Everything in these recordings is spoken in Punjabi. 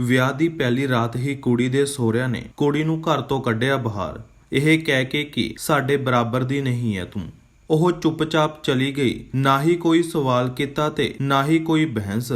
ਵਿਆਹ ਦੀ ਪਹਿਲੀ ਰਾਤ ਹੀ ਕੁੜੀ ਦੇ ਸਹੁਰਿਆਂ ਨੇ ਕੁੜੀ ਨੂੰ ਘਰ ਤੋਂ ਕੱਢਿਆ ਬਾਹਰ। ਇਹ ਕਹਿ ਕੇ ਕਿ ਸਾਡੇ ਬਰਾਬਰ ਦੀ ਨਹੀਂ ਹੈ ਤੂੰ। ਉਹ ਚੁੱਪਚਾਪ ਚਲੀ ਗਈ। ਨਾ ਹੀ ਕੋਈ ਸਵਾਲ ਕੀਤਾ ਤੇ ਨਾ ਹੀ ਕੋਈ ਬਹਿਸ।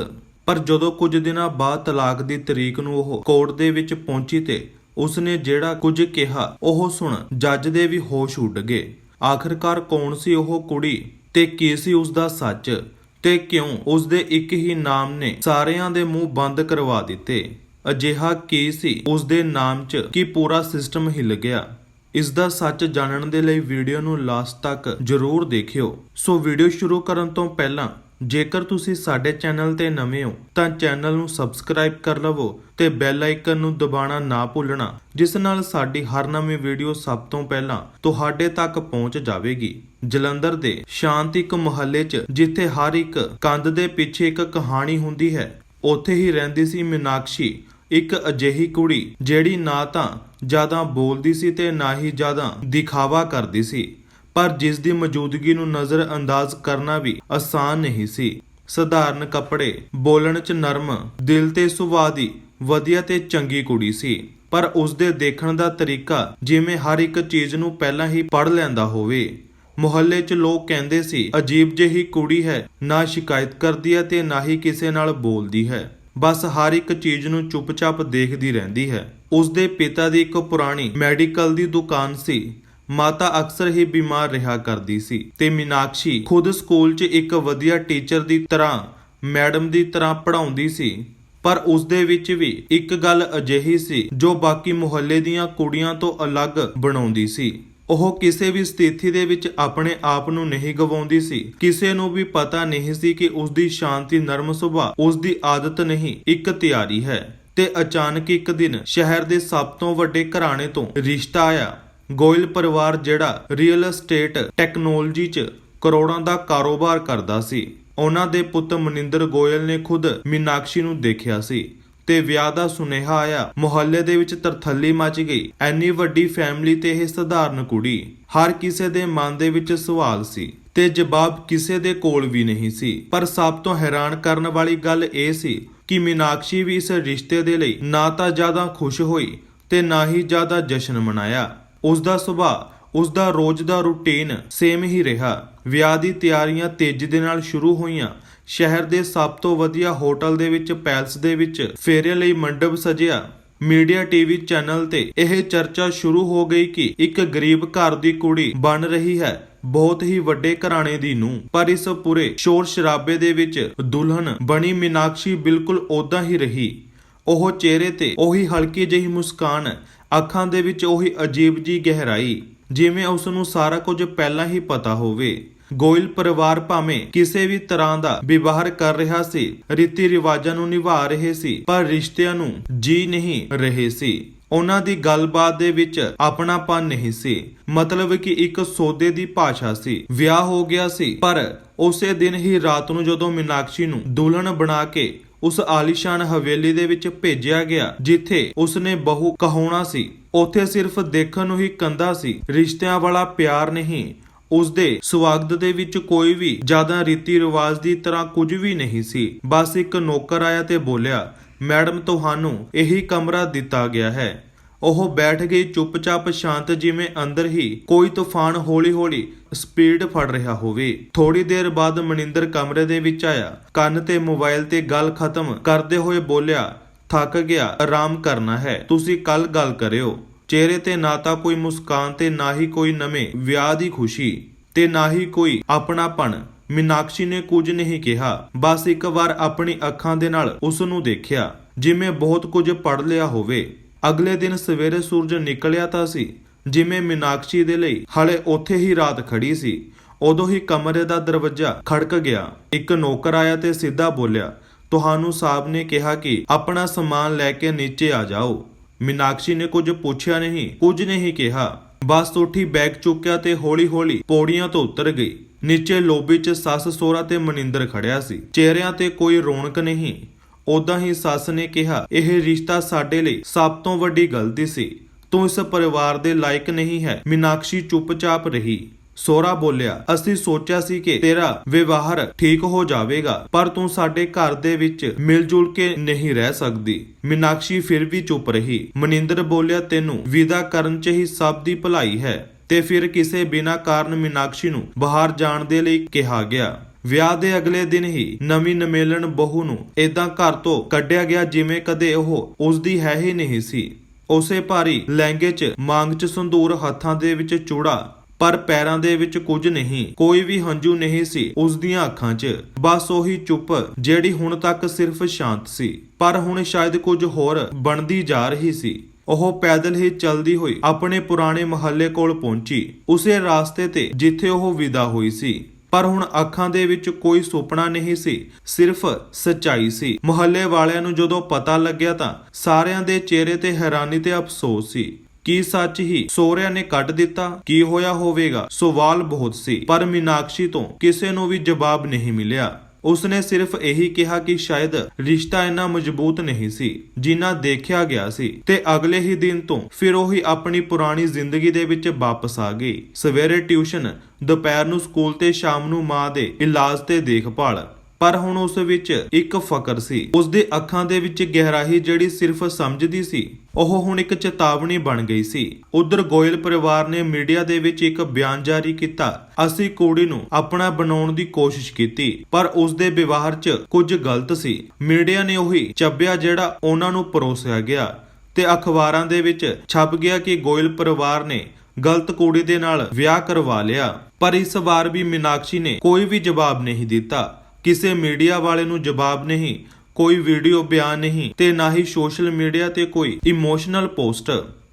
ਪਰ ਜਦੋਂ ਕੁਝ ਦਿਨਾਂ ਬਾਅਦ ਤਲਾਕ ਦੀ ਤਰੀਕ ਨੂੰ ਉਹ ਕੋਰਟ ਦੇ ਵਿੱਚ ਪਹੁੰਚੀ ਤੇ ਉਸਨੇ ਜਿਹੜਾ ਕੁਝ ਕਿਹਾ, ਉਹ ਸੁਣ ਜੱਜ ਦੇ ਵੀ ਹੋਸ਼ ਉੱਡ ਗਏ। ਆਖਰਕਾਰ ਕੌਣ ਸੀ ਉਹ ਕੁੜੀ ਤੇ ਕੀ ਸੀ ਉਸ ਦਾ ਸੱਚ? ਤੇ ਕਿਉਂ ਉਸ ਦੇ ਇੱਕ ਹੀ ਨਾਮ ਨੇ ਸਾਰਿਆਂ ਦੇ ਮੂੰਹ ਬੰਦ ਕਰਵਾ ਦਿੱਤੇ। ਅਜਿਹਾ ਕੀ ਸੀ? ਉਸ ਦੇ ਨਾਮ 'ਚ ਕਿ ਪੂਰਾ ਸਿਸਟਮ ਹਿੱਲ ਗਿਆ? ਇਸ ਦਾ ਸੱਚ ਜਾਣਨ ਦੇ ਲਈ ਵੀਡੀਓ ਨੂੰ ਲਾਸਟ ਤੱਕ ਜ਼ਰੂਰ ਦੇਖਿਓ। ਸੋ ਵੀਡੀਓ ਸ਼ੁਰੂ ਕਰਨ ਤੋਂ ਪਹਿਲਾਂ ਜੇਕਰ ਤੁਸੀਂ ਸਾਡੇ ਚੈਨਲ ਤੇ ਨਵੇਂ ਹੋ, ਤਾਂ ਚੈਨਲ ਨੂੰ ਸਬਸਕ੍ਰਾਈਬ ਕਰ ਲਵੋ ਤੇ ਬੈਲ ਆਈਕਨ ਨੂੰ ਦਬਾਉਣਾ ਨਾ ਭੁੱਲਣਾ, ਜਿਸ ਨਾਲ ਸਾਡੀ ਹਰ ਨਵੀਂ ਵੀਡੀਓ ਸਭ ਤੋਂ ਪਹਿਲਾਂ ਤੁਹਾਡੇ ਤੱਕ ਪਹੁੰਚ ਜਾਵੇਗੀ। ਜਲੰਧਰ ਦੇ ਸ਼ਾਂਤ ਇੱਕ ਮੁਹੱਲੇ 'ਚ, ਜਿੱਥੇ ਹਰ ਇੱਕ ਕੰਧ ਦੇ ਪਿੱਛੇ ਇੱਕ ਕਹਾਣੀ ਹੁੰਦੀ ਹੈ, ਉੱਥੇ ਹੀ ਰਹਿੰਦੀ ਸੀ ਮੀਨਾਕਸ਼ੀ, ਇੱਕ ਅਜਿਹੀ ਕੁੜੀ ਜਿਹੜੀ ਨਾ ਤਾਂ ਜ਼ਿਆਦਾ ਬੋਲਦੀ ਸੀ ਤੇ ਨਾ ਹੀ ਜ਼ਿਆਦਾ ਦਿਖਾਵਾ ਕਰਦੀ ਸੀ। ਪਰ ਜਿਸ ਦੀ ਮੌਜੂਦਗੀ ਨੂੰ ਨਜ਼ਰ ਅੰਦਾਜ਼ ਕਰਨਾ ਵੀ ਆਸਾਨ ਨਹੀਂ ਸੀ। ਸਧਾਰਨ ਕੱਪੜੇ, ਬੋਲਣ 'ਚ ਨਰਮ, ਦਿਲ ਤੇ ਸੁਭਾਅ ਦੀ ਵਧੀਆ ਤੇ ਚੰਗੀ ਕੁੜੀ ਸੀ। ਪਰ ਉਸ ਦੇ ਦੇਖਣ ਦਾ ਤਰੀਕਾ ਜਿਵੇਂ ਹਰ ਇੱਕ ਚੀਜ਼ ਨੂੰ ਪਹਿਲਾਂ ਹੀ ਪੜ ਲੈਂਦਾ ਹੋਵੇ। ਮੁਹੱਲੇ 'ਚ ਲੋਕ ਕਹਿੰਦੇ ਸੀ, ਅਜੀਬ ਜਿਹੀ ਕੁੜੀ ਹੈ, ਨਾ ਸ਼ਿਕਾਇਤ ਕਰਦੀ ਹੈ ਤੇ ਨਾ ਹੀ ਕਿਸੇ ਨਾਲ ਬੋਲਦੀ ਹੈ। ਬਸ ਹਰ ਇੱਕ ਚੀਜ਼ ਨੂੰ ਚੁੱਪਚਾਪ ਦੇਖਦੀ ਰਹਿੰਦੀ ਹੈ। ਉਸ ਦੇ ਪਿਤਾ ਦੀ ਇੱਕ ਪੁਰਾਣੀ ਮੈਡੀਕਲ ਦੀ ਦੁਕਾਨ ਸੀ। ਮਾਤਾ ਅਕਸਰ ਹੀ ਬਿਮਾਰ ਰਿਹਾ ਕਰਦੀ ਸੀ ਤੇ ਮੀਨਾਕਸ਼ੀ ਖੁਦ ਸਕੂਲ 'ਚ ਇੱਕ ਵਧੀਆ ਟੀਚਰ ਦੀ ਤਰ੍ਹਾਂ, ਮੈਡਮ ਦੀ ਤਰ੍ਹਾਂ ਪੜ੍ਹਾਉਂਦੀ ਸੀ। ਪਰ ਉਸ ਦੇ ਵਿੱਚ ਵੀ ਇੱਕ ਗੱਲ ਅਜਿਹੀ ਸੀ ਜੋ ਬਾਕੀ ਮੁਹੱਲੇ ਦੀਆਂ ਕੁੜੀਆਂ ਤੋਂ ਅਲੱਗ ਬਣਾਉਂਦੀ ਸੀ। ਉਹ ਕਿਸੇ ਵੀ ਸਥਿਤੀ ਦੇ ਵਿੱਚ ਆਪਣੇ ਆਪ ਨੂੰ ਨਹੀਂ ਗਵਾਉਂਦੀ ਸੀ। ਕਿਸੇ ਨੂੰ ਵੀ ਪਤਾ ਨਹੀਂ ਸੀ ਕਿ ਉਸ ਦੀ ਸ਼ਾਂਤੀ ਨਰਮ ਸੁਭਾਅ ਉਸ ਦੀ ਆਦਤ ਨਹੀਂ, ਇੱਕ ਤਿਆਰੀ ਹੈ। ਤੇ ਅਚਾਨਕ ਇੱਕ ਦਿਨ ਸ਼ਹਿਰ ਦੇ ਸਭ ਤੋਂ ਵੱਡੇ ਘਰਾਣੇ ਤੋਂ ਰਿਸ਼ਤਾ ਆਇਆ। ਗੋਇਲ ਪਰਿਵਾਰ ਜਿਹੜਾ ਰੀਅਲ ਅਸਟੇਟ ਟੈਕਨੋਲੋਜੀ 'ਚ ਕਰੋੜਾਂ ਦਾ ਕਾਰੋਬਾਰ ਕਰਦਾ ਸੀ। ਉਹਨਾਂ ਦੇ ਪੁੱਤ ਮਨਿੰਦਰ ਗੋਇਲ ਨੇ ਖੁਦ ਮੀਨਾਕਸ਼ੀ ਨੂੰ ਦੇਖਿਆ ਸੀ ਤੇ ਵਿਆਹ ਦਾ ਸੁਨੇਹਾ ਆਇਆ। ਮੁਹੱਲੇ ਦੇ ਵਿੱਚ ਤਰਥੱਲੀ ਮਚ ਗਈ। ਐਨੀ ਵੱਡੀ ਫੈਮਿਲੀ ਤੇ ਇਹ ਸਧਾਰਨ ਕੁੜੀ ਹਰ ਕਿਸੇ ਦੇ ਮਨ ਦੇ ਵਿੱਚ ਸਵਾਲ ਸੀ ਤੇ ਜਵਾਬ ਕਿਸੇ ਦੇ ਕੋਲ ਵੀ ਨਹੀਂ ਸੀ। ਪਰ ਸਭ ਤੋਂ ਹੈਰਾਨ ਕਰਨ ਵਾਲੀ ਗੱਲ ਇਹ ਸੀ ਕਿ ਮੀਨਾਕਸ਼ੀ ਵੀ ਇਸ ਰਿਸ਼ਤੇ ਦੇ ਲਈ ਨਾ ਤਾਂ ਜ਼ਿਆਦਾ ਖੁਸ਼ ਹੋਈ ਤੇ ਨਾ ਹੀ ਜ਼ਿਆਦਾ ਜਸ਼ਨ ਮਨਾਇਆ। ਉਸ ਦਾ ਸੁਭਾਅ ਉਸ ਦਾ ਰੋਜ਼ ਦਾ ਰੁਟੀਨ ਸੇਮ ਹੀ ਰਿਹਾ। ਵਿਆਹ ਦੀ ਤਿਆਰੀਆਂ ਤੇਜ਼ੀ ਦੇ ਨਾਲ ਸ਼ੁਰੂ ਹੋਈਆਂ। ਸ਼ਹਿਰ ਦੇ ਸਭ ਤੋਂ ਵਧੀਆ ਹੋਟਲ ਦੇ ਵਿੱਚ, ਪੈਲਸ ਦੇ ਵਿੱਚ ਫੇਰੇ ਲਈ ਮੰਡਪ ਸਜਿਆ। ਮੀਡੀਆ, ਟੀਵੀ ਚੈਨਲ ਤੇ ਇਹ ਚਰਚਾ ਸ਼ੁਰੂ ਹੋ ਗਈ ਕਿ ਇੱਕ ਗਰੀਬ ਘਰ ਦੀ ਕੁੜੀ ਬਣ ਰਹੀ ਹੈ, ਬਹੁਤ ਹੀ ਵੱਡੇ ਘਰਾਣੇ ਦੀ ਨੂੰ ਪਰ ਇਸ ਪੂਰੇ ਸ਼ੋਰ ਸ਼ਰਾਬੇ ਦੇ ਵਿੱਚ ਦੁਲਹਨ ਬਣੀ ਮੀਨਾਕਸ਼ੀ ਬਿਲਕੁਲ ਉਦਾਂ ਹੀ ਰਹੀ। ਉਹ ਚਿਹਰੇ ਤੇ ਉਹੀ ਹਲਕੀ ਜਿਹੀ ਮੁਸਕਾਨ ਅੱਖਾਂ ਦੇ ਵਿੱਚ ਉਹੀ ਅਜੀਬ ਜੀ ਗਹਿਰਾਈ, ਜਿਵੇਂ ਉਸ ਨੂੰ ਸਾਰਾ ਕੁਝ ਪਹਿਲਾਂ ਹੀ ਪਤਾ ਹੋਵੇ। ਗੋਇਲ ਪਰਿਵਾਰ ਭਾਵੇਂ ਕਿਸੇ ਵੀ ਤਰ੍ਹਾਂ ਦਾ ਵਿਵਹਾਰ ਕਰ ਰਿਹਾ ਸੀ, ਰੀਤੀ ਰਿਵਾਜਾਂ ਨੂੰ ਨਿਭਾ ਰਹੇ ਸੀ, ਪਰ ਰਿਸ਼ਤਿਆਂ ਨੂੰ ਜੀ ਨਹੀਂ ਰਹੇ ਸੀ। ਉਹਨਾਂ ਦੀ ਗੱਲਬਾਤ ਦੇ ਵਿੱਚ ਆਪਣਾਪਨ ਨਹੀਂ ਸੀ, ਮਤਲਬ ਕਿ ਇੱਕ ਸੌਦੇ ਦੀ ਭਾਸ਼ਾ ਸੀ, ਵਿਆਹ ਹੋ ਗਿਆ ਸੀ, ਪਰ ਉਸੇ ਦਿਨ ਹੀ ਰਾਤ ਨੂੰ ਜਦੋਂ ਮੀਨਾਕਸ਼ੀ ਨੂੰ ਦੁਲਹਨ ਬਣਾ ਕੇ ਉਸ ਆਲੀਸ਼ਾਨ ਹਵੇਲੀ ਦੇ ਵਿੱਚ ਭੇਜਿਆ ਗਿਆ, ਜਿੱਥੇ ਉਸਨੇ ਬਹੂ ਕਹਾਉਣਾ ਸੀ, ਉੱਥੇ ਸਿਰਫ ਦੇਖਣ ਨੂੰ ਹੀ ਕੰਦਾ ਸੀ, ਰਿਸ਼ਤਿਆਂ ਵਾਲਾ ਪਿਆਰ ਨਹੀਂ। ਉਸ ਦੇ ਸਵਾਗਤ ਦੇ ਵਿੱਚ ਕੋਈ ਵੀ ਜ਼ਿਆਦਾ ਰੀਤੀ ਰਿਵਾਜ ਦੀ ਤਰ੍ਹਾਂ ਕੁਝ ਵੀ ਨਹੀਂ ਸੀ। ਬਸ ਇੱਕ ਨੌਕਰ ਆਇਆ ਤੇ ਬੋਲਿਆ, ਮੈਡਮ, ਤੁਹਾਨੂੰ ਇਹੀ ਕਮਰਾ ਦਿੱਤਾ ਗਿਆ ਹੈ। ਉਹ ਬੈਠ ਗਈ ਚੁੱਪਚਾਪ ਸ਼ਾਂਤ ਜਿਵੇਂ ਅੰਦਰ ਹੀ ਕੋਈ ਤੂਫਾਨ ਹੌਲੀ-ਹੌਲੀ ਸਪੀਡ ਫੜ ਰਿਹਾ ਹੋਵੇ। ਥੋੜੀ ਦੇਰ ਬਾਅਦ ਮਨਿੰਦਰ ਕਮਰੇ ਦੇ ਵਿੱਚ ਆਇਆ। ਕੰਨ ਤੇ ਮੋਬਾਈਲ ਤੇ ਗੱਲ ਖਤਮ ਕਰਦੇ ਹੋਏ ਬੋਲਿਆ, ਥੱਕ ਗਿਆ, ਆਰਾਮ ਕਰਨਾ ਹੈ। ਤੁਸੀਂ ਕੱਲ ਗੱਲ ਕਰਿਓ। ਚਿਹਰੇ ਤੇ ਨਾ ਤਾਂ ਕੋਈ ਮੁਸਕਾਨ ਤੇ ਨਾ ਹੀ ਕੋਈ ਨਵੇਂ ਵਿਆਹ ਦੀ ਖੁਸ਼ੀ ਤੇ ਨਾ ਹੀ ਕੋਈ ਆਪਣਾਪਣ। ਮੀਨਾਕਸ਼ੀ ਨੇ ਕੁਝ ਨਹੀਂ ਕਿਹਾ। ਬਸ ਇੱਕ ਵਾਰ ਆਪਣੀ ਅੱਖਾਂ ਦੇ ਨਾਲ ਉਸ ਨੂੰ ਦੇਖਿਆ, ਜਿਵੇਂ ਬਹੁਤ ਕੁਝ ਪੜ ਲਿਆ ਹੋਵੇ। ਅਗਲੇ ਦਿਨ ਸਵੇਰੇ ਸੂਰਜ ਨਿਕਲਿਆ ਤਾਂ ਸੀ। ਜਿਵੇਂ ਮੀਨਾਕਸ਼ੀ ਦੇ ਲਈ। ਹਲੇ ਉੱਥੇ ਹੀ ਰਾਤ ਖੜੀ ਸੀ। ਉਦੋਂ ਹੀ ਕਮਰੇ ਦਾ ਦਰਵਾਜ਼ਾ ਖੜਕ ਗਿਆ। ਇੱਕ ਨੌਕਰ ਆਇਆ ਤੇ ਸਿੱਧਾ ਬੋਲਿਆ, ਤੁਹਾਨੂੰ ਸਾਹਿਬ ਨੇ ਕਿਹਾ ਕਿ ਆਪਣਾ ਸਮਾਨ ਲੈ ਕੇ ਨੀਚੇ ਆ ਜਾਓ। ਮੀਨਾਕਸ਼ੀ ਨੇ ਕੁਝ ਪੁੱਛਿਆ ਨਹੀਂ, ਕੁਝ ਨਹੀਂ ਕਿਹਾ। ਬਸ ਉੱਠੀ ਬੈਗ ਚੁੱਕਿਆ ਤੇ ਹੌਲੀ-ਹੌਲੀ ਪੌੜੀਆਂ ਤੋਂ ਉਤਰ ਗਈ। ਨੀਚੇ ਲੋਬੀ 'ਚ ਸੱਸ ਸੋਹਰਾ ਤੇ ਮਨਿੰਦਰ ਖੜਿਆ ਸੀ। ਚਿਹਰਿਆਂ ਤੇ ਕੋਈ ਰੌਣਕ ਨਹੀਂ। ਉਦਾਂ ਹੀ ਸੱਸ ਨੇ ਕਿਹਾ, ਇਹ ਰਿਸ਼ਤਾ ਸਾਡੇ ਲਈ ਸਭ ਤੋਂ ਵੱਡੀ ਗਲਤੀ ਸੀ। ਤੂੰ ਇਸ ਪਰਿਵਾਰ ਦੇ ਲਾਇਕ ਨਹੀਂ ਹੈ। ਮੀਨਾਕਸ਼ੀ ਚੁੱਪਚਾਪ ਰਹੀ। ਸੋਰਾ ਬੋਲਿਆ, ਅਸੀਂ ਸੋਚਿਆ ਸੀ ਕਿ ਤੇਰਾ ਵਿਵਹਾਰ ਠੀਕ ਹੋ ਜਾਵੇਗਾ, ਪਰ ਤੂੰ ਸਾਡੇ ਘਰ ਦੇ ਵਿੱਚ ਮਿਲ ਜੁਲ ਕੇ ਨਹੀਂ ਰਹਿ ਸਕਦੀ। ਮੀਨਾਕਸ਼ੀ ਫਿਰ ਵੀ ਚੁੱਪ ਰਹੀ। ਮਨਿੰਦਰ ਬੋਲਿਆ, ਤੈਨੂੰ ਵਿਦਾ ਕਰਨ 'ਚ ਹੀ ਸਭ ਦੀ ਭਲਾਈ ਹੈ। ਤੇ ਫਿਰ ਕਿਸੇ ਬਿਨਾਂ ਕਾਰਨ ਮੀਨਾਕਸ਼ੀ ਨੂੰ ਬਾਹਰ ਜਾਣ ਦੇ ਲਈ ਕਿਹਾ ਗਿਆ। ਵਿਆਹ ਦੇ ਅਗਲੇ ਦਿਨ ਹੀ ਨਵੀਂ ਨਮੇਲਣ ਬਹੂ ਨੂੰ ਇਦਾਂ ਘਰ ਤੋਂ ਕੱਢਿਆ ਗਿਆ ਜਿਵੇਂ ਕਦੇ ਉਹ ਉਸ ਦੀ ਹੈ ਹੀ ਨਹੀਂ ਸੀ। ਉਸੇ ਭਾਰੀ ਲਹਿੰਗੇ 'ਚ ਮਾਂਗ 'ਚ ਸੰਦੂਰ ਹੱਥਾਂ ਦੇ ਵਿੱਚ ਚੂੜਾ, ਪਰ ਪੈਰਾਂ ਦੇ ਵਿੱਚ ਕੁਝ ਨਹੀਂ, ਕੋਈ ਵੀ ਹੰਝੂ ਨਹੀਂ ਸੀ ਉਸ ਦੀਆਂ ਅੱਖਾਂ 'ਚ। ਬਸ ਉਹੀ ਚੁੱਪ, ਜਿਹੜੀ ਹੁਣ ਤੱਕ ਸਿਰਫ ਸ਼ਾਂਤ ਸੀ, ਪਰ ਹੁਣ ਸ਼ਾਇਦ ਕੁਝ ਹੋਰ ਬਣਦੀ ਜਾ ਰਹੀ ਸੀ। ਉਹ ਪੈਦਲ ਹੀ ਚਲਦੀ ਹੋਈ ਆਪਣੇ ਪੁਰਾਣੇ ਮਹੱਲੇ ਕੋਲ ਪਹੁੰਚੀ, ਉਸੇ ਰਾਸਤੇ ਤੇ ਜਿੱਥੇ ਉਹ ਵਿਦਾ ਹੋਈ ਸੀ। ਪਰ ਹੁਣ ਅੱਖਾਂ ਦੇ ਵਿੱਚ ਕੋਈ ਸੁਪਨਾ ਨਹੀਂ ਸੀ, ਸਿਰਫ ਸੱਚਾਈ ਸੀ। ਮੁਹੱਲੇ ਵਾਲਿਆਂ ਨੂੰ ਜਦੋਂ ਪਤਾ ਲੱਗਿਆ ਤਾਂ ਸਾਰਿਆਂ ਦੇ ਚਿਹਰੇ ਤੇ ਹੈਰਾਨੀ ਤੇ ਅਫਸੋਸ ਸੀ। ਕੀ ਸੱਚ ਹੀ ਸੋਹਰਿਆਂ ਨੇ ਕੱਢ ਦਿੱਤਾ? ਕੀ ਹੋਇਆ ਹੋਵੇਗਾ? ਸਵਾਲ ਬਹੁਤ ਸੀ, ਪਰ ਮੀਨਾਕਸ਼ੀ ਤੋਂ ਕਿਸੇ ਨੂੰ ਵੀ ਜਵਾਬ ਨਹੀਂ ਮਿਲਿਆ। ਉਸਨੇ ਸਿਰਫ ਇਹੀ ਕਿਹਾ ਕਿ ਸ਼ਾਇਦ ਰਿਸ਼ਤਾ ਇੰਨਾ ਮਜ਼ਬੂਤ ਨਹੀਂ ਸੀ, ਜਿੰਨਾ ਦੇਖਿਆ ਗਿਆ ਸੀ ਤੇ ਅਗਲੇ ਹੀ ਦਿਨ ਤੋਂ ਫਿਰ ਉਹੀ ਆਪਣੀ ਪੁਰਾਣੀ ਜ਼ਿੰਦਗੀ ਦੇ ਵਿੱਚ ਵਾਪਸ ਆ ਗਈ। ਸਵੇਰੇ ਟਿਊਸ਼ਨ, ਦੁਪਹਿਰ ਨੂੰ ਸਕੂਲ ਤੇ ਸ਼ਾਮ ਨੂੰ ਮਾਂ ਦੇ ਇਲਾਜ ਤੇ ਦੇਖਭਾਲ ਪਰ ਹੁਣ ਉਸ ਵਿੱਚ ਇੱਕ ਫਕਰ ਸੀ। ਉਸ ਦੇ ਅੱਖਾਂ ਦੇ ਵਿੱਚ ਗਹਿਰਾਈ ਜਿਹੜੀ ਸਿਰਫ ਸਮਝਦੀ ਸੀ, ਉਹ ਹੁਣ ਇੱਕ ਚੇਤਾਵਨੀ ਬਣ ਗਈ ਸੀ। ਉਧਰ ਗੋਇਲ ਪਰਿਵਾਰ ਨੇ ਮੀਡੀਆ ਦੇ ਵਿੱਚ ਇੱਕ ਬਿਆਨ ਜਾਰੀ ਕੀਤਾ। ਅਸੀਂ ਕੁੜੀ ਨੂੰ ਆਪਣਾ ਬਣਾਉਣ ਦੀ ਕੋਸ਼ਿਸ਼ ਕੀਤੀ, ਪਰ ਉਸ ਦੇ ਵਿਵਹਾਰ 'ਚ ਕੁਝ ਗਲਤ ਸੀ। ਮੀਡੀਆ ਨੇ ਉਹੀ ਚੱਬਿਆ ਜਿਹੜਾ ਉਹਨਾਂ ਨੂੰ ਪਰੋਸਿਆ ਗਿਆ ਤੇ ਅਖਬਾਰਾਂ ਦੇ ਵਿੱਚ ਛਪ ਗਿਆ ਕਿ ਗੋਇਲ ਪਰਿਵਾਰ ਨੇ ਗਲਤ ਕੁੜੀ ਦੇ ਨਾਲ ਵਿਆਹ ਕਰਵਾ ਲਿਆ। ਪਰ ਇਸ ਵਾਰ ਵੀ ਮੀਨਾਕਸ਼ੀ ਨੇ ਕੋਈ ਵੀ ਜਵਾਬ ਨਹੀਂ ਦਿੱਤਾ। ਕਿਸੇ ਮੀਡੀਆ ਵਾਲੇ ਨੂੰ ਜਵਾਬ ਨਹੀਂ, ਕੋਈ ਵੀਡੀਓ ਬਿਆਨ ਨਹੀਂ ਤੇ ਨਾ ਹੀ ਸੋਸ਼ਲ ਮੀਡੀਆ ਤੇ ਕੋਈ ਇਮੋਸ਼ਨਲ ਪੋਸਟ।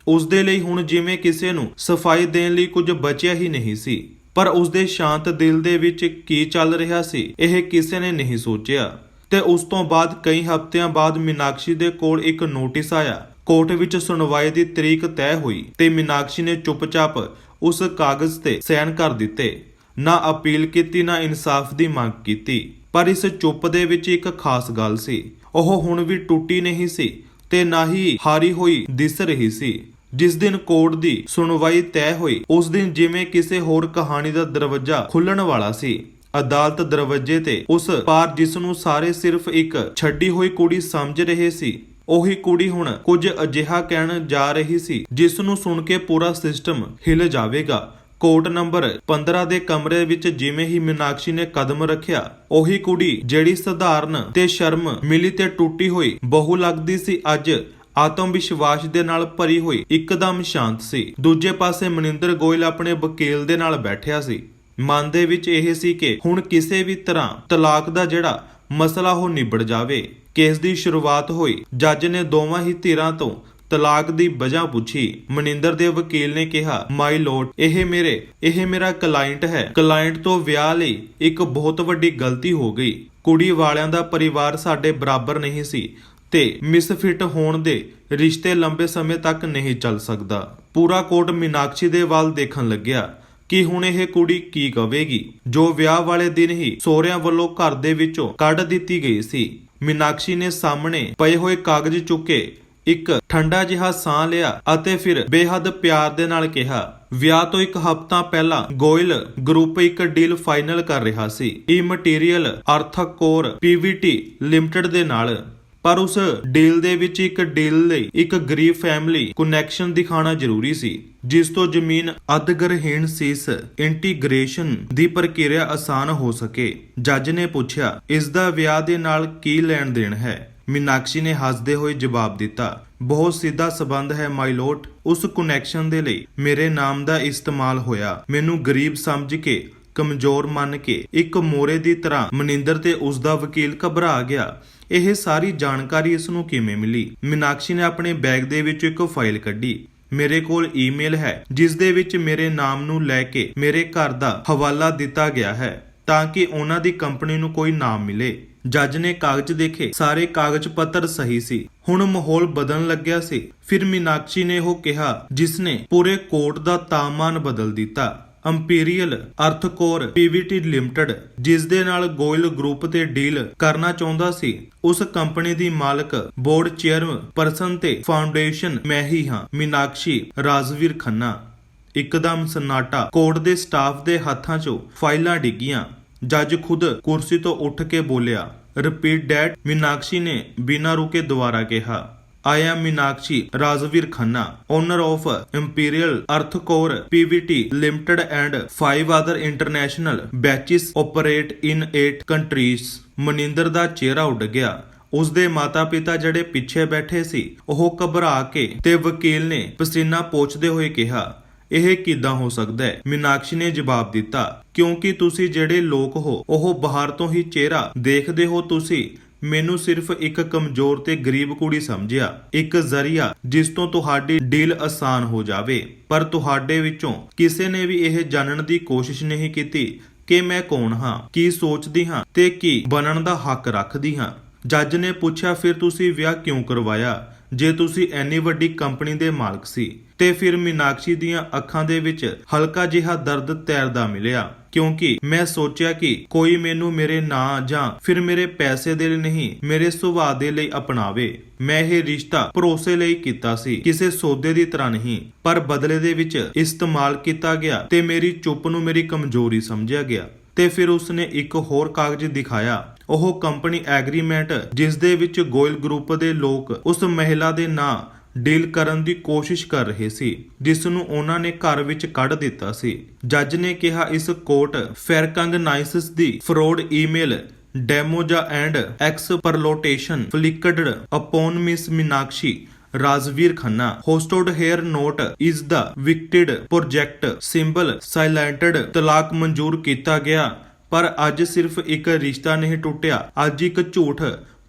ਉਸ ਦੇ ਲਈ ਹੁਣ ਜਿਵੇਂ ਕਿਸੇ ਨੂੰ ਸਫ਼ਾਈ ਦੇਣ ਲਈ ਕੁਝ ਬਚਿਆ ਹੀ ਨਹੀਂ ਸੀ, ਪਰ ਉਸ ਦੇ ਸ਼ਾਂਤ ਦਿਲ ਦੇ ਵਿੱਚ ਕੀ ਚੱਲ ਰਿਹਾ ਸੀ, ਇਹ ਕਿਸੇ ਨੇ ਨਹੀਂ ਸੋਚਿਆ। ਤੇ ਉਸ ਤੋਂ ਬਾਅਦ ਕਈ ਹਫ਼ਤਿਆਂ ਬਾਅਦ ਮੀਨਾਕਸ਼ੀ ਦੇ ਕੋਲ ਇੱਕ ਨੋਟਿਸ ਆਇਆ। ਕੋਰਟ ਵਿੱਚ ਸੁਣਵਾਈ ਦੀ ਤਰੀਕ ਤੈਅ ਹੋਈ ਤੇ ਮੀਨਾਕਸ਼ੀ ਨੇ ਚੁੱਪਚਾਪ ਉਸ ਕਾਗਜ਼ ਤੇ ਸਾਈਨ ਕਰ ਦਿੱਤੇ। ਨਾ ਅਪੀਲ ਕੀਤੀ, ਨਾ ਇਨਸਾਫ ਦੀ ਮੰਗ ਕੀਤੀ। ਪਰ ਇਸ ਚੁੱਪ ਦੇ ਵਿੱਚ ਇੱਕ ਖਾਸ ਗੱਲ ਸੀ। ਉਹ ਹੁਣ ਵੀ ਟੁੱਟੀ ਨਹੀਂ ਸੀ ਤੇ ਨਾ ਹੀ ਹਾਰੀ ਹੋਈ ਦਿਸ ਰਹੀ ਸੀ। ਜਿਸ ਦਿਨ ਕੋਰਟ ਦੀ ਸੁਣਵਾਈ ਤੈਅ ਹੋਈ, ਉਸ ਦਿਨ ਜਿਵੇਂ ਕਿਸੇ ਹੋਰ ਕਹਾਣੀ ਦਾ ਦਰਵਾਜ਼ਾ ਖੁੱਲਣ ਵਾਲਾ ਸੀ। ਅਦਾਲਤ ਦਰਵਾਜ਼ੇ ਤੇ ਉਸ ਪਾਰ ਜਿਸ ਨੂੰ ਸਾਰੇ ਸਿਰਫ ਇੱਕ ਛੱਡੀ ਹੋਈ ਕੁੜੀ ਸਮਝ ਰਹੇ ਸੀ, ਉਹੀ ਕੁੜੀ ਹੁਣ ਕੁਝ ਅਜਿਹਾ ਕਹਿਣ ਜਾ ਰਹੀ ਸੀ, ਜਿਸ ਨੂੰ ਸੁਣ ਕੇ ਪੂਰਾ ਸਿਸਟਮ ਹਿਲ ਜਾਵੇਗਾ। ਕੋਰਟ ਨੰਬਰ 15 ਦੇ ਕਮਰੇ ਵਿੱਚ ਜਿਵੇਂ ਹੀ ਮੀਨਾਕਸ਼ੀ ਨੇ ਕਦਮ ਰੱਖਿਆ, ਉਹੀ ਕੁੜੀ ਜਿਹੜੀ ਸਧਾਰਨ ਤੇ ਸ਼ਰਮ, ਮਿਲੀ ਤੇ ਟੁੱਟੀ ਹੋਈ ਬਹੁ ਲੱਗਦੀ ਸੀ ਅੱਜ ਆਤਮ ਵਿਸ਼ਵਾਸ ਦੇ ਨਾਲ ਭਰੀ ਹੋਈ, ਇੱਕਦਮ ਸ਼ਾਂਤ ਸੀ। ਦੂਜੇ ਪਾਸੇ ਮਨਿੰਦਰ ਗੋਇਲ ਆਪਣੇ ਵਕੀਲ ਦੇ ਨਾਲ ਬੈਠਿਆ ਸੀ। ਮਨ ਦੇ ਵਿੱਚ ਇਹ ਸੀ ਕਿ ਹੁਣ ਕਿਸੇ ਵੀ ਤਰ੍ਹਾਂ ਤਲਾਕ ਦਾ ਜਿਹੜਾ ਮਸਲਾ ਉਹ ਨਿਬੜ ਜਾਵੇ। ਕੇਸ ਦੀ ਸ਼ੁਰੂਆਤ ਹੋਈ। ਜੱਜ ਨੇ ਦੋਵਾਂ ਹੀ ਧਿਰਾਂ ਤੋਂ ਤਲਾਕ ਦੀ ਵਜ੍ਹਾ ਪੁੱਛੀ। ਮਨਿੰਦਰ ਦੇ ਵਕੀਲ ਨੇ ਕਿਹਾ ਮਾਈ ਲੋਰਡ ਇਹ ਮੇਰੇ, ਇਹ ਮੇਰਾ ਕਲਾਇੰਟ ਹੈ। ਕਲਾਇੰਟ ਤੋਂ ਵਿਆਹ ਲਈ ਇੱਕ ਬਹੁਤ ਵੱਡੀ ਗਲਤੀ ਹੋ ਗਈ। ਕੁੜੀ ਵਾਲਿਆਂ ਦਾ ਪਰਿਵਾਰ ਸਾਡੇ ਬਰਾਬਰ ਨਹੀਂ ਸੀ ਤੇ ਮਿਸਫਿਟ ਹੋਣ ਦੇ ਰਿਸ਼ਤੇ ਲੰਬੇ ਸਮੇਂ ਤੱਕ ਨਹੀਂ ਚੱਲ ਸਕਦਾ। ਪੂਰਾ ਕੋਟ ਮੀਨਾਕਸ਼ੀ ਦੇ ਵੱਲ ਦੇਖਣ ਲੱਗਿਆ ਕਿ ਹੁਣ ਇਹ ਕੁੜੀ ਕੀ ਕਵੇਗੀ। ਜੋ ਵਿਆਹ ਵਾਲੇ ਦਿਨ ਹੀ ਸੋਹਰਿਆਂ ਵੱਲੋਂ ਘਰ ਦੇ ਵਿੱਚੋਂ ਕੱਢ ਦਿੱਤੀ ਗਈ ਸੀ। ਮੀਨਾਕਸ਼ੀ ਨੇ ਸਾਹਮਣੇ ਪਏ ਹੋਏ ਕਾਗਜ਼ ਚੁੱਕੇ ਇੱਕ ਠੰਡਾ ਜਿਹਾ ਸਾਹ ਲਿਆ ਅਤੇ ਫਿਰ ਬੇਹੱਦ ਪਿਆਰ ਦੇ ਨਾਲ ਕਿਹਾ, ਵਿਆਹ ਤੋਂ ਇੱਕ ਹਫ਼ਤਾ ਪਹਿਲਾਂ ਗੋਇਲ ਗਰੁੱਪ ਇੱਕ ਡੀਲ ਫਾਈਨਲ ਕਰ ਰਿਹਾ ਸੀ, ਇਹ ਮਟੀਰੀਅਲ ਅਰਥਕ ਕੋਰ ਪੀਵੀਟੀ ਲਿਮਟਿਡ ਦੇ ਨਾਲ। ਪਰ ਉਸ ਡੀਲ ਦੇ ਵਿੱਚ ਇੱਕ ਡੀਲ ਲਈ ਇੱਕ ਗਰੀਬ ਫੈਮਿਲੀ ਕਨੈਕਸ਼ਨ ਦਿਖਾਉਣਾ ਜ਼ਰੂਰੀ ਸੀ, ਜਿਸ ਤੋਂ ਜ਼ਮੀਨ ਅਧਗਰਹੀਣ ਸੀਸ ਇੰਟੀਗ੍ਰੇਸ਼ਨ ਦੀ ਪ੍ਰਕਿਰਿਆ ਆਸਾਨ ਹੋ ਸਕੇ। ਜੱਜ ਨੇ ਪੁੱਛਿਆ, ਇਸ ਦਾ ਵਿਆਹ ਦੇ ਨਾਲ ਕੀ ਲੈਣ ਦੇਣ ਹੈ? ਮੀਨਾਕਸ਼ੀ ਨੇ ਹੱਸਦੇ ਹੋਏ ਜਵਾਬ ਦਿੱਤਾ, ਬਹੁਤ ਸਿੱਧਾ ਸਬੰਧ ਹੈ, ਮਾਈ ਲੋਟ। ਉਸ ਕਨੈਕਸ਼ਨ ਦੇ ਲਈ ਮੇਰੇ ਨਾਮ ਦਾ ਇਸਤੇਮਾਲ ਹੋਇਆ। ਮੈਨੂੰ ਗਰੀਬ ਸਮਝ ਕੇ, ਕਮਜ਼ੋਰ ਮੰਨ ਕੇ, ਇੱਕ ਮੋਰੇ ਦੀ ਤਰ੍ਹਾਂ ਮਨਿੰਦਰ ਤੇ ਉਸ ਦਾ ਵਕੀਲ ਘਬਰਾ ਗਿਆ। ਇਹ ਸਾਰੀ ਜਾਣਕਾਰੀ ਇਸ ਨੂੰ ਕਿਵੇਂ ਮਿਲੀ? ਮੀਨਾਕਸ਼ੀ ਨੇ ਆਪਣੇ ਬੈਗ ਦੇ ਵਿੱਚ ਇੱਕ ਫਾਈਲ ਕੱਢੀ। ਮੇਰੇ ਕੋਲ ਈਮੇਲ ਹੈ, ਜਿਸ ਦੇ ਵਿੱਚ ਮੇਰੇ ਨਾਮ ਨੂੰ ਲੈ ਕੇ ਮੇਰੇ ਘਰ ਦਾ ਹਵਾਲਾ ਦਿੱਤਾ ਗਿਆ ਹੈ, ਤਾਂ ਕਿ ਉਹਨਾਂ ਦੀ ਕੰਪਨੀ ਨੂੰ ਕੋਈ ਨਾਮ ਮਿਲੇ। ਜੱਜ ਨੇ ਕਾਗਜ਼ ਦੇਖੇ, ਸਾਰੇ ਕਾਗਜ਼ ਪੱਤਰ ਸਹੀ ਸੀ। ਹੁਣ ਮਾਹੌਲ ਬਦਲਣ ਲੱਗਿਆ ਸੀ। ਫਿਰ ਮੀਨਾਕਸ਼ੀ ਨੇ ਉਹ ਕਿਹਾ, ਜਿਸ ਨੇ ਪੂਰੇ ਕੋਰਟ ਦਾ ਤਾਪਮਾਨ ਬਦਲ ਦਿੱਤਾ। ਅੰਪੀਰੀਅਲ ਅਰਥਕੋਰ ਪੀਵੀਟੀ ਲਿਮਟਿਡ, ਜਿਸ ਦੇ ਨਾਲ ਗੋਇਲ ਗਰੁੱਪ ਤੇ ਡੀਲ ਕਰਨਾ ਚਾਹੁੰਦਾ ਸੀ, ਉਸ ਕੰਪਨੀ ਦੀ ਮਾਲਕ, ਬੋਰਡ ਚੇਅਰਮੈਨ, ਪਰਸਨ ਤੇ ਫਾਊਂਡੇਸ਼ਨ ਮੈਂ ਹੀ ਹਾਂ, ਮੀਨਾਕਸ਼ੀ ਰਾਜਵੀਰ ਖੰਨਾ। ਇੱਕਦਮ ਸਨਾਟਾ ਕੋਰਟ ਦੇ ਸਟਾਫ ਦੇ ਹੱਥਾਂ 'ਚੋਂ ਫਾਈਲਾਂ ਡਿੱਗੀਆਂ। ਜੱਜ ਖੁਦ ਕੁਰਸੀ ਤੋਂ ਉੱਠ ਕੇ ਬੋਲਿਆ ਰਿਪੀਟ ਡੈਟ ਮੀਨਾਕਸ਼ੀ ਨੇ ਬਿਨਾਂ ਰੁਕੇ ਦੁਬਾਰਾ ਕਿਹਾ I am Meenakshi Rajveer Khanna owner of imperial earth core PVT limited and 5 other international batches operate in 8 countries Maninder ਦਾ ਚਿਹਰਾ ਉੱਡ ਗਿਆ ਉਸ ਦੇ ਮਾਤਾ-ਪਿਤਾ ਜਿਹੜੇ ਪਿੱਛੇ ਬੈਠੇ ਸੀ ਉਹ ਘਬਰਾ ਕੇ ਤੇ ਵਕੀਲ ਨੇ ਪਸੀਨਾ ਪੋਚਦੇ ਹੋਏ ਕਿਹਾ ਇਹ ਕਿੱਦਾਂ ਹੋ ਸਕਦਾ ਹੈ? ਮੀਨਾਕਸ਼ੀ ਨੇ ਜਵਾਬ ਦਿੱਤਾ, ਕਿਉਂਕਿ ਤੁਸੀਂ ਜਿਹੜੇ ਲੋਕ ਹੋ, ਉਹ ਬਾਹਰ ਤੋਂ ਹੀ ਚਿਹਰਾ ਦੇਖਦੇ ਹੋ ਤੁਸੀਂ। ਮੈਨੂੰ ਸਿਰਫ ਇੱਕ ਕਮਜ਼ੋਰ ਤੇ ਗਰੀਬ ਕੁੜੀ ਸਮਝਿਆ। ਇੱਕ ਜ਼ਰੀਆ ਜਿਸ ਤੋਂ ਤੁਹਾਡੀ ਡੀਲ ਆਸਾਨ ਹੋ ਜਾਵੇ। ਪਰ ਤੁਹਾਡੇ ਵਿੱਚੋਂ ਕਿਸੇ ਨੇ ਵੀ ਇਹ ਜਾਣਨ ਦੀ ਕੋਸ਼ਿਸ਼ ਨਹੀਂ ਕੀਤੀ ਕਿ ਮੈਂ ਕੌਣ ਹਾਂ, ਕੀ ਸੋਚਦੀ ਹਾਂ ਤੇ ਕੀ ਬਣਨ ਦਾ ਹੱਕ ਰੱਖਦੀ ਹਾਂ। ਜੱਜ ਨੇ ਪੁੱਛਿਆ, ਫਿਰ ਤੁਸੀਂ ਵਿਆਹ ਕਿਉਂ ਕਰਵਾਇਆ? ਜੇ ਤੁਸੀਂ ਐਨੀ ਵੱਡੀ ਕੰਪਨੀ ਦੇ ਮਾਲਕ ਸੀ, ਤੇ ਫਿਰ ਮੀਨਾਕਸ਼ੀ ਦੀਆਂ ਅੱਖਾਂ ਦੇ ਵਿੱਚ ਹਲਕਾ ਜਿਹਾ ਦਰਦ ਤੈਰਦਾ ਮਿਲਿਆ, ਕਿਉਂਕਿ ਮੈਂ ਸੋਚਿਆ ਕਿ ਕੋਈ ਮੈਨੂੰ ਮੇਰੇ ਨਾਂ ਜਾਂ ਫਿਰ ਮੇਰੇ ਪੈਸੇ ਦੇ ਲਈ ਨਹੀਂ, ਮੇਰੇ ਸੁਭਾਅ ਦੇ ਲਈ ਅਪਣਾਵੇ। ਮੈਂ ਇਹ ਰਿਸ਼ਤਾ ਭਰੋਸੇ ਲਈ ਕੀਤਾ ਸੀ, ਕਿਸੇ ਸੌਦੇ ਦੀ ਤਰ੍ਹਾਂ ਨਹੀਂ, ਪਰ ਬਦਲੇ ਦੇ ਵਿੱਚ ਇਸਤੇਮਾਲ ਕੀਤਾ ਗਿਆ ਤੇ ਮੇਰੀ ਚੁੱਪ ਨੂੰ ਮੇਰੀ ਕਮਜ਼ੋਰੀ ਸਮਝਿਆ ਗਿਆ। ਤੇ ਫਿਰ ਉਸਨੇ ਇੱਕ ਹੋਰ ਕਾਗਜ਼ ਦਿਖਾਇਆ। ਉਹ ਕੰਪਨੀ ਐਗਰੀਮੈਂਟ ਜਿਸ ਦੇ ਵਿੱਚ ਗੋਇਲ ਗਰੁੱਪ ਦੇ ਲੋਕ ਉਸ ਮਹਿਲਾ ਦੇ ਨਾਂ ਡੀਲ ਕਰਨ ਦੀ ਕੋਸ਼ਿਸ਼ ਕਰ ਰਹੇ ਸੀ ਜਿਸ ਨੂੰ ਉਹਨਾਂ ਨੇ ਘਰ ਵਿੱਚ ਕੱਢ ਦਿੱਤਾ ਸੀ। ਜੱਜ ਨੇ ਕਿਹਾ, ਇਸ ਕੋਰਟ ਫੈਰਕੰਗਨਾਈਸਿਸ ਦੀ fraud email ਡੈਮੋਜਾ and exploitation, flicked upon miss Meenakshi, Rajveer Khanna, hosted here note is the wicked project symbol silenced ਤਲਾਕ ਮਨਜ਼ੂਰ ਕੀਤਾ ਗਿਆ ਪਰ ਅੱਜ ਸਿਰਫ ਇੱਕ ਰਿਸ਼ਤਾ ਨਹੀਂ ਟੁੱਟਿਆ। ਅੱਜ ਇੱਕ ਝੂਠ,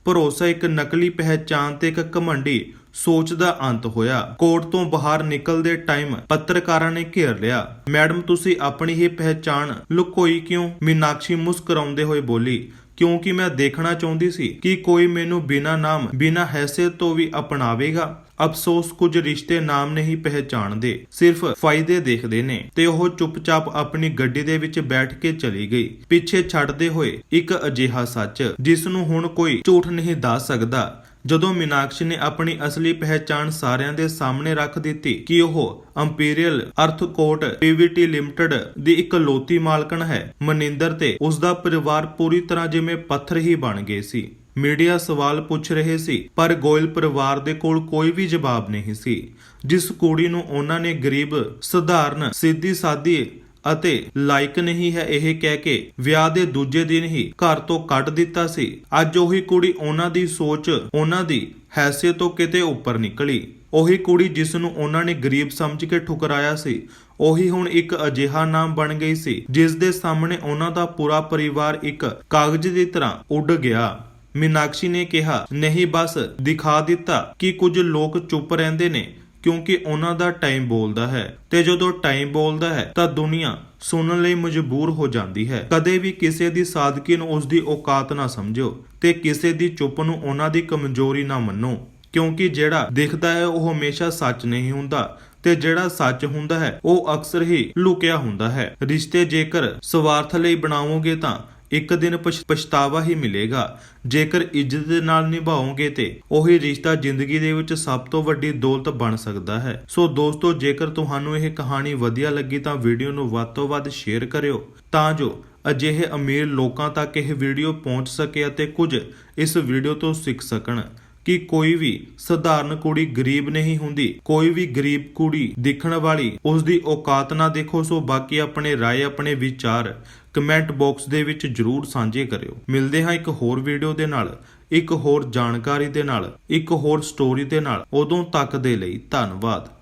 ਭਰੋਸਾ, ਇੱਕ ਨਕਲੀ ਪਹਿਚਾਨ ਤੇ ਇੱਕ ਘਮੰਡੀ ਸੋਚ ਦਾ ਅੰਤ ਹੋਇਆ। ਕੋਰਟ ਤੋਂ ਬਾਹਰ ਨਿਕਲਦੇ ਟਾਈਮ ਪੱਤਰਕਾਰਾਂ ਨੇ ਘੇਰ ਲਿਆ। ਮੈਡਮ, ਤੁਸੀਂ ਆਪਣੀ ਹੀ ਪਹਿਚਾਨ ਲੁਕੋਈ ਕਿਉਂ? ਮੀਨਾਕਸ਼ੀ ਮੁਸਕਰਾਉਂਦੇ ਹੋਏ ਬੋਲੀ, ਕਿਉਂਕਿ ਮੈਂ ਦੇਖਣਾ ਚਾਹੁੰਦੀ ਸੀ ਕਿ ਕੋਈ ਮੈਨੂੰ ਬਿਨਾਂ ਨਾਮ, ਬਿਨਾਂ ਹੈਸੀਅਤ ਤੋਂ ਵੀ ਅਪਣਾਵੇਗਾ। ਅਫਸੋਸ ਕੁਝ ਰਿਸ਼ਤੇ ਨਾਮ ਨਹੀਂ ਪਹਿਚਾਣਦੇ, ਸਿਰਫ ਫਾਇਦੇ ਦੇਖਦੇ ਨੇ। ਤੇ ਉਹ ਚੁੱਪਚਾਪ ਆਪਣੀ ਗੱਡੀ ਦੇ ਵਿੱਚ ਬੈਠ ਕੇ ਚਲੀ ਗਈ। ਪਿੱਛੇ ਛੱਡਦੇ ਹੋਏ ਇੱਕ ਅਜਿਹਾ ਸੱਚ, ਜਿਸ ਨੂੰ ਹੁਣ ਕੋਈ ਝੂਠ ਨਹੀਂ ਦੱਸ ਸਕਦਾ। ਜਦੋਂ ਮੀਨਾਕਸ਼ੀ ਨੇ ਆਪਣੀ ਅਸਲੀ ਪਹਿਚਾਣ ਸਾਰਿਆਂ ਦੇ ਸਾਹਮਣੇ ਰੱਖ ਦਿੱਤੀ ਕਿ ਉਹ ਇੰਪੀਰੀਅਲ ਅਰਥਕੋਟ ਪੀਵੀਟੀ ਲਿਮਟਿਡ ਦੀ ਇਕਲੌਤੀ ਮਾਲਕਣ ਹੈ, ਮਨਿੰਦਰ ਤੇ ਉਸ ਦਾ ਪਰਿਵਾਰ ਪੂਰੀ ਤਰ੍ਹਾਂ ਜਿਵੇਂ ਪੱਥਰ ਹੀ ਬਣ ਗਏ ਸੀ। ਮੀਡੀਆ ਸਵਾਲ ਪੁੱਛ ਰਹੇ ਸੀ, ਪਰ ਗੋਇਲ ਪਰਿਵਾਰ ਦੇ ਕੋਲ ਕੋਈ ਵੀ ਜਵਾਬ ਨਹੀਂ ਸੀ। ਜਿਸ ਕੁੜੀ ਨੂੰ ਉਹਨਾਂ ਨੇ ਗਰੀਬ, ਸਧਾਰਨ ਸਿੱਧੀ ਸਾਦੀ ਅਤੇ ਲਾਇਕ ਨਹੀਂ ਹੈ, ਇਹ ਕਹਿ ਕੇ ਵਿਆਹ ਦੇ ਦੂਜੇ ਦਿਨ ਹੀ ਘਰ ਤੋਂ ਕੱਢ ਦਿੱਤਾ ਸੀ। ਅੱਜ ਉਹੀ ਕੁੜੀ ਉਹਨਾਂ ਦੀ ਸੋਚ, ਉਹਨਾਂ ਦੀ ਹੈਸੀਅਤ ਤੋਂ ਕਿਤੇ ਉੱਪਰ ਨਿਕਲੀ। ਉਹੀ ਕੁੜੀ ਜਿਸ ਨੂੰ ਉਹਨਾਂ ਨੇ ਗਰੀਬ ਸਮਝ ਕੇ ਠੁਕਰਾਇਆ ਸੀ, ਉਹੀ ਹੁਣ ਇੱਕ ਅਜਿਹਾ ਨਾਮ ਬਣ ਗਈ ਸੀ, ਜਿਸ ਦੇ ਸਾਹਮਣੇ ਉਹਨਾਂ ਦਾ ਪੂਰਾ ਪਰਿਵਾਰ ਇੱਕ ਕਾਗਜ਼ ਦੀ ਤਰ੍ਹਾਂ ਉੱਡ ਗਿਆ। ਮੀਨਾਕਸ਼ੀ ਨੇ ਕਿਹਾ, ਨਹੀਂ, ਬਸ, ਦਿਖਾ ਦਿੱਤਾ ਕਿ ਕੁਝ ਲੋਕ ਚੁੱਪ ਰਹਿੰਦੇ ਨੇ, ਕਿਉਂਕਿ ਉਹਨਾਂ ਦਾ ਟਾਈਮ ਬੋਲਦਾ ਹੈ। ਤੇ ਜਦੋਂ ਟਾਈਮ ਬੋਲਦਾ ਹੈ, ਤਾਂ ਦੁਨੀਆ ਸੁਣਨ ਲਈ ਮਜਬੂਰ ਹੋ ਜਾਂਦੀ ਹੈ। ਕਦੇ ਵੀ ਕਿਸੇ ਦੀ ਸਾਦਗੀ ਨੂੰ ਉਸ ਦੀ ਔਕਾਤ ਨਾ ਸਮਝੋ ਤੇ ਕਿਸੇ ਦੀ ਚੁੱਪ ਨੂੰ ਉਹਨਾਂ ਦੀ ਕਮਜ਼ੋਰੀ ਨਾ ਮੰਨੋ, ਕਿਉਂਕਿ ਜਿਹੜਾ ਦਿਖਦਾ ਹੈ, ਉਹ ਹਮੇਸ਼ਾ ਸੱਚ ਨਹੀਂ ਹੁੰਦਾ ਤੇ ਜਿਹੜਾ ਸੱਚ ਹੁੰਦਾ ਹੈ, ਉਹ ਅਕਸਰ ਹੀ ਲੁਕਿਆ ਹੁੰਦਾ ਹੈ। ਰਿਸ਼ਤੇ ਜੇਕਰ ਸਵਾਰਥ ਲਈ ਬਣਾਵੋਗੇ ਤਾਂ ਇੱਕ ਦਿਨ ਪਛ- ਪਛਤਾਵਾ ਹੀ ਮਿਲੇਗਾ। ਜੇਕਰ ਇੱਜ਼ਤ ਦੇ ਨਾਲ ਨਿਭਾਓਗੇ ਤੇ ਉਹੀ ਰਿਸ਼ਤਾ ਜ਼ਿੰਦਗੀ ਦੇ ਵਿੱਚ ਸਭ ਤੋਂ ਵੱਡੀ ਦੌਲਤ ਬਣ ਸਕਦਾ ਹੈ। ਸੋ ਦੋਸਤੋ, ਜੇਕਰ ਤੁਹਾਨੂੰ ਇਹ ਕਹਾਣੀ ਵਧੀਆ ਲੱਗੀ ਤਾਂ ਵੀਡੀਓ ਨੂੰ ਵੱਧ ਤੋਂ ਵੱਧ ਸ਼ੇਅਰ ਕਰਿਓ। ਤਾਂ ਜੋ ਅਜਿਹੇ ਅਮੀਰ ਲੋਕਾਂ ਤੱਕ ਇਹ ਵੀਡੀਓ ਪਹੁੰਚ ਸਕੇ ਅਤੇ ਕੁਝ ਇਸ ਵੀਡੀਓ ਤੋਂ ਸਿੱਖ ਸਕਣ। ਕਿ ਕੋਈ ਵੀ ਸਧਾਰਨ ਕੁੜੀ ਗਰੀਬ ਨਹੀਂ ਹੁੰਦੀ, ਕੋਈ ਵੀ ਗਰੀਬ ਕੁੜੀ ਦੇਖਣ ਵਾਲੀ ਉਸ ਦੀ ਔਕਾਤ ਨਾ ਦੇਖੋ, ਸੋ ਬਾਕੀ ਆਪਣੇ ਰਾਏ, ਆਪਣੇ ਵਿਚਾਰ ਕਮੈਂਟ ਬਾਕਸ ਦੇ ਵਿੱਚ ਜਰੂਰ ਸਾਂਝੇ ਕਰਿਓ। ਮਿਲਦੇ ਹਾਂ ਇੱਕ ਹੋਰ ਵੀਡੀਓ ਦੇ ਨਾਲ। ਇੱਕ ਹੋਰ ਜਾਣਕਾਰੀ ਦੇ ਨਾਲ। ਇੱਕ ਹੋਰ ਸਟੋਰੀ ਦੇ ਨਾਲ। ਉਦੋਂ ਤੱਕ ਦੇ ਲਈ ਧੰਨਵਾਦ।